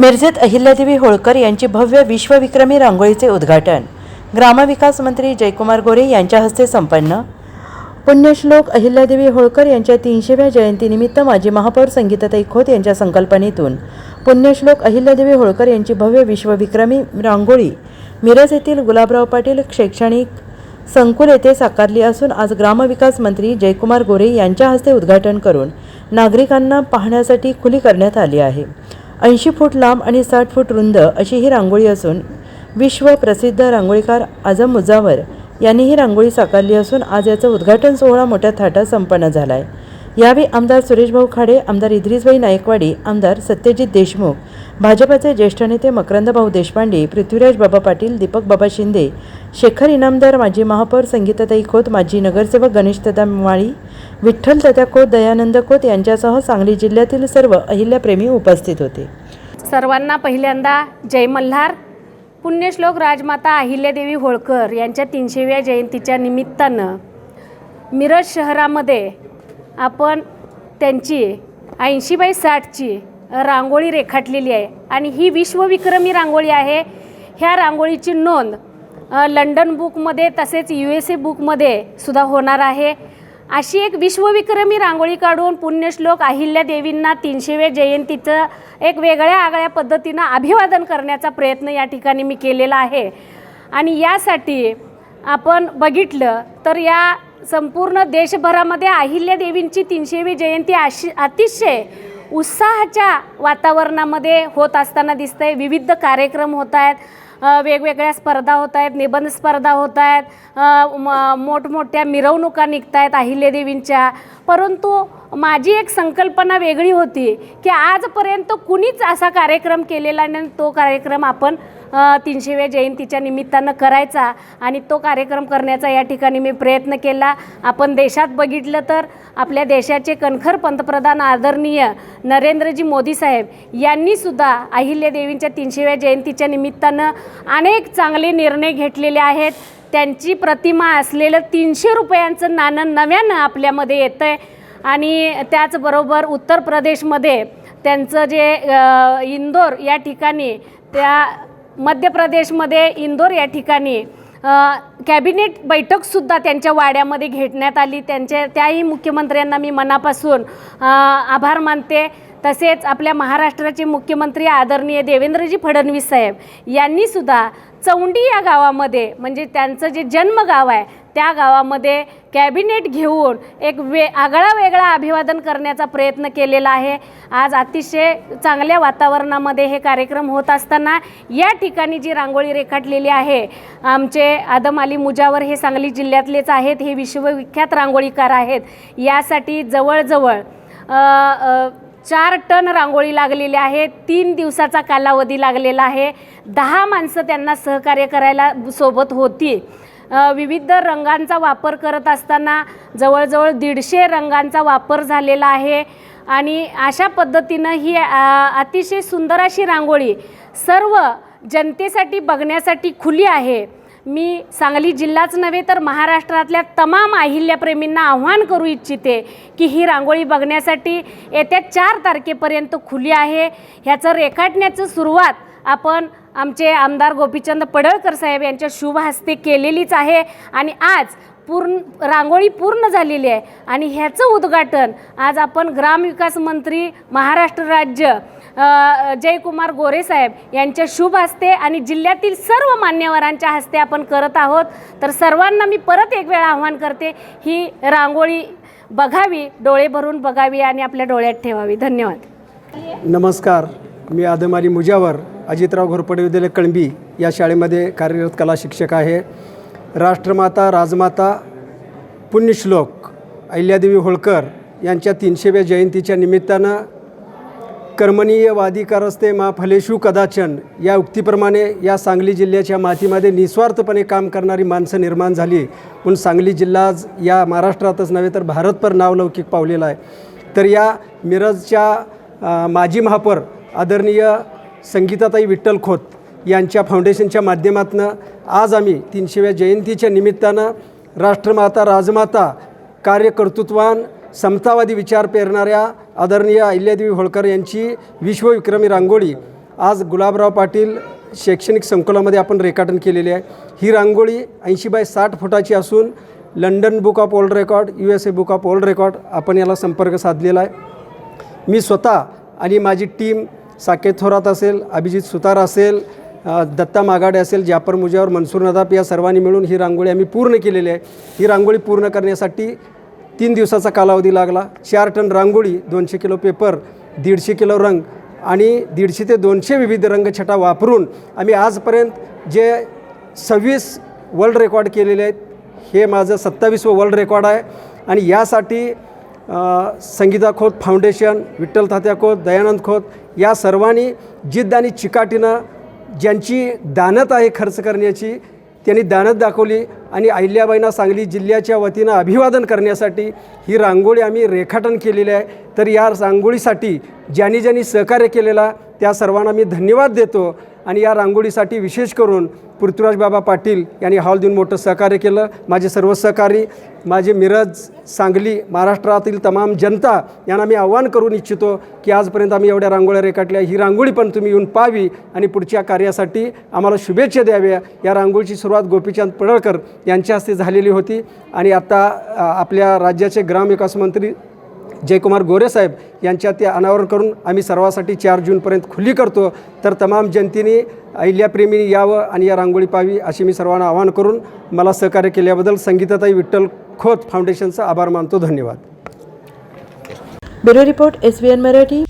मिरजेत अहिल्यादेवी होळकर यांची भव्य विश्वविक्रमी रांगोळीचे उद्घाटन. ग्रामविकास मंत्री जयकुमार गोरे यांच्या हस्ते संपन्न. पुण्यश्लोक अहिल्यादेवी होळकर यांच्या तीनशेव्या जयंतीनिमित्त माजी महापौर संगीताताई खोत यांच्या संकल्पनेतून पुण्यश्लोक अहिल्यादेवी होळकर यांची भव्य विश्वविक्रमी रांगोळी मिरज येथील गुलाबराव पाटील शैक्षणिक संकुल येथे साकारली असून आज ग्रामविकास मंत्री जयकुमार गोरे यांच्या हस्ते उद्घाटन करून नागरिकांना पाहण्यासाठी खुली करण्यात आली आहे. ऐंशी फूट लांब आणि साठ फूट रुंद अशी ही रांगोळी असून विश्व प्रसिद्ध रांगोळीकार आझम मुजावर यांनी ही रांगोळी साकारली असून आज याचा उद्घाटन सोहळा मोठ्या थाटात संपन्न झाला आहे यावेळी आमदार सुरेशभाऊ खाडे आमदार इद्रिसभाई नायकवाडी आमदार सत्यजित देशमुख भाजपाचे ज्येष्ठ नेते मकरंदभाऊ देशपांडे पृथ्वीराज बाबा पाटील दीपक बाबा शिंदे शेखर इनामदार माजी महापौर संगीताताई खोत माजी नगरसेवक गणेश माळी विठ्ठल तथा खोत दयानंद खोत यांच्यासह सांगली जिल्ह्यातील सर्व अहिल्याप्रेमी उपस्थित होते. सर्वांना पहिल्यांदा जय मल्हार. पुण्यश्लोक राजमाता अहिल्यादेवी होळकर यांच्या तीनशेव्या जयंतीच्या निमित्तानं मिरज शहरामध्ये आपण त्यांची ऐंशी बाय साठची रांगोळी रेखाटलेली आहे. आणि ही विश्वविक्रमी रांगोळी आहे. ह्या रांगोळीची नोंद लंडन बुकमध्ये तसेच यू एस ए बुकमध्ये सुद्धा होणार आहे. अशी एक विश्वविक्रमी रांगोळी काढून पुण्यश्लोक अहिल्यादेवींना तीनशेव्या जयंतीचं एक वेगळ्या आगळ्या पद्धतीनं अभिवादन करण्याचा प्रयत्न या ठिकाणी मी केलेला आहे. आणि यासाठी आपण बघितलं तर या संपूर्ण देशभरामध्ये अहिल्यादेवींची तीनशेवी जयंती अशी अतिशय उत्साहाच्या वातावरणामध्ये होत असताना दिसतंय. विविध कार्यक्रम होत आहेत. वेगवेगळ्या स्पर्धा होत आहेत. निबंध स्पर्धा होत आहेत. म- मोठमोठ्या मिरवणुका निघत आहेत अहिल्यादेवींच्या परंतु माझी एक संकल्पना वेगळी होती की आजपर्यंत कुणीच असा कार्यक्रम केलेला नाही तो कार्यक्रम आपण तीनशेव्या जयंतीच्या निमित्तानं करायचा आणि तो कार्यक्रम करण्याचा या ठिकाणी मी प्रयत्न केला. आपण देशात बघितलं तर आपल्या देशाचे कणखर पंतप्रधान आदरणीय नरेंद्रजी मोदी साहेब यांनीसुद्धा अहिल्यादेवींच्या तीनशेव्या जयंतीच्या निमित्तानं अनेक चांगले निर्णय घेतलेले आहेत. त्यांची प्रतिमा असलेलं तीनशे रुपयांचं नाणं नव्यानं आपल्यामध्ये येतं आहे आणि त्याचबरोबर उत्तर प्रदेशमध्ये त्यांचं जे इंदोर या ठिकाणी त्या मध्य प्रदेशमध्ये इंदोर या ठिकाणी कॅबिनेट बैठकसुद्धा त्यांच्या वाड्यामध्ये घेण्यात आली. त्यांच्या त्याही मुख्यमंत्र्यांना मी मनापासून आभार मानते. तसेच आपल्या महाराष्ट्राचे मुख्यमंत्री आदरणीय देवेंद्रजी फडणवीस साहेब यांनीसुद्धा चौंडी या गावामध्ये म्हणजे त्यांचं जे जन्मगाव आहे त्या गावामध्ये कॅबिनेट घेऊन एक वे आगळा वेगळा अभिवादन करण्याचा प्रयत्न केलेला आहे. आज अतिशय चांगल्या वातावरणामध्ये हे कार्यक्रम होत असताना या ठिकाणी जी रांगोळी रेखाटलेली आहे आमचे आदम अली मुजावर हे सांगली जिल्ह्यातलेच आहेत हे विश्वविख्यात रांगोळीकार आहेत. यासाठी जवळजवळ चार टन रांगोळी लागलेली आहे. तीन दिवसाचा कालावधी लागलेला आहे. दहा माणसं त्यांना सहकार्य करायला सोबत होती. विविध रंगांचा वापर करत असताना जवळजवळ दीडशे रंगांचा वापर झालेला आहे. आणि अशा पद्धतीनं ही अतिशय सुंदर अशी रांगोळी सर्व जनतेसाठी बघण्यासाठी खुली आहे. मी सांगली जिल्हाच नव्हे तर महाराष्ट्रातल्या तमाम अहिल्याप्रेमींना आव्हान करू इच्छिते की ही रांगोळी बघण्यासाठी येत्या चार तारखेपर्यंत खुली आहे. ह्याचं रेखाटण्याचं सुरुवात आपण आमचे आमदार गोपीचंद पडळकर साहेब यांच्या शुभ हस्ते केलेलीच आहे. आणि आज पूर्ण रांगोळी पूर्ण झालेली आहे. आणि ह्याचं उद्घाटन आज आपण ग्रामविकास मंत्री महाराष्ट्र राज्य जयकुमार गोरेसाहेब यांच्या शुभ हस्ते आणि जिल्ह्यातील सर्व मान्यवरांच्या हस्ते आपण करत आहोत. तर सर्वांना मी परत एक वेळा आव्हान करते ही रांगोळी बघावी डोळे भरून बघावी आणि आपल्या डोळ्यात ठेवावी. धन्यवाद. नमस्कार. मी आदमारी मुजावर अजितराव घोरपडे विद्यालय कळंबी या शाळेमध्ये कार्यरत कला शिक्षक आहे. राष्ट्रमाता राजमाता पुण्यश्लोक अहिल्यादेवी होळकर यांच्या तीनशेव्या जयंतीच्या निमित्तानं कर्मणीय वादिकारस्ते मा फलेशू कदाचन या उक्तीप्रमाणे या सांगली जिल्ह्याच्या मातीमध्ये निस्वार्थपणे काम करणारी माणसं निर्माण झाली. म्हणून सांगली जिल्हा आज या महाराष्ट्रातच नव्हे तर भारतभर नावलौकिक पावलेला आहे. तर या मिरजच्या माजी महापौर आदरणीय संगीताताई विठ्ठल खोत यांच्या फाउंडेशनच्या माध्यमातून आज आम्ही तीनशेव्या जयंतीच्या निमित्तानं राष्ट्रमाता राजमाता कार्यकर्तृत्वान समतावादी विचार पेरणाऱ्या आदरणीय अहिल्यादेवी होळकर यांची विश्वविक्रमी रांगोळी. आज गुलाबराव पाटील शैक्षणिक संकुलामध्ये आपण रेखाटन केलेली आहे. ही रांगोळी ऐंशी बाय साठ फुटाची असून London book of world record U S A book of world record आपण याला संपर्क साधलेला आहे. मी स्वतः आणि माझी टीम साकेत थोरात असेल अभिजित सुतार असेल दत्ता मागाडे असेल जापर मुजावर मनसूर नदाप या सर्वांनी मिळून ही रांगोळी आम्ही पूर्ण केलेली आहे. ही रांगोळी पूर्ण करण्यासाठी तीन दिवसाचा कालावधी लागला. चार टन रांगोळी दोनशे किलो पेपर दीडशे किलो रंग आणि दीडशे ते दोनशे विविध रंगछटा वापरून आम्ही आजपर्यंत जे सव्वीस वर्ल्ड रेकॉर्ड केलेले आहेत हे माझं सत्तावीसवं वर्ल्ड रेकॉर्ड आहे. आणि यासाठी संगीता खोत फाउंडेशन विठ्ठल तात्या खोत दयानंद खोत या सर्वांनी जिद्द आणि चिकाटीनं ज्यांची दानत आहे खर्च करण्याची त्यांनी दानत दाखवली आणि अहिल्याबाईंना सांगली जिल्ह्याच्या वतीनं अभिवादन करण्यासाठी ही रांगोळी आम्ही रेखाटन केलेली आहे. तर या रांगोळीसाठी ज्यांनी ज्यांनी सहकार्य केलेला त्या सर्वांना मी धन्यवाद देतो. आणि या रांगोळीसाठी विशेष करून पृथ्वीराज बाबा पाटील यांनी हॉल देऊन मोठं सहकार्य केलं. माझे सर्व सहकारी माझे मिरज सांगली महाराष्ट्रातील तमाम जनता यांना मी आव्हान करून इच्छितो की आजपर्यंत आम्ही एवढ्या रांगोळ्या रेखाटल्या. ही रांगोळी पण तुम्ही येऊन पाहावी आणि पुढच्या कार्यासाठी आम्हाला शुभेच्छा द्याव्या. या रांगोळीची सुरुवात गोपीचंद पडळकर यांच्या हस्ते झालेली होती. आणि आता आपल्या राज्याचे ग्रामविकास मंत्री जयकुमार गोरेसाहेब यांच्या ते अनावरण करून आम्ही सर्वासाठी चार जूनपर्यंत खुली करतो. तर तमाम जनतेने अहिल्याप्रेमीने यावं आणि या रांगोळी पाहावी अशी मी सर्वांना आवाहन करून मला सहकार्य केल्याबद्दल संगीताताई विठ्ठल खोत फाउंडेशनचा आभार मानतो. धन्यवाद. Bureau report S B N Marathi.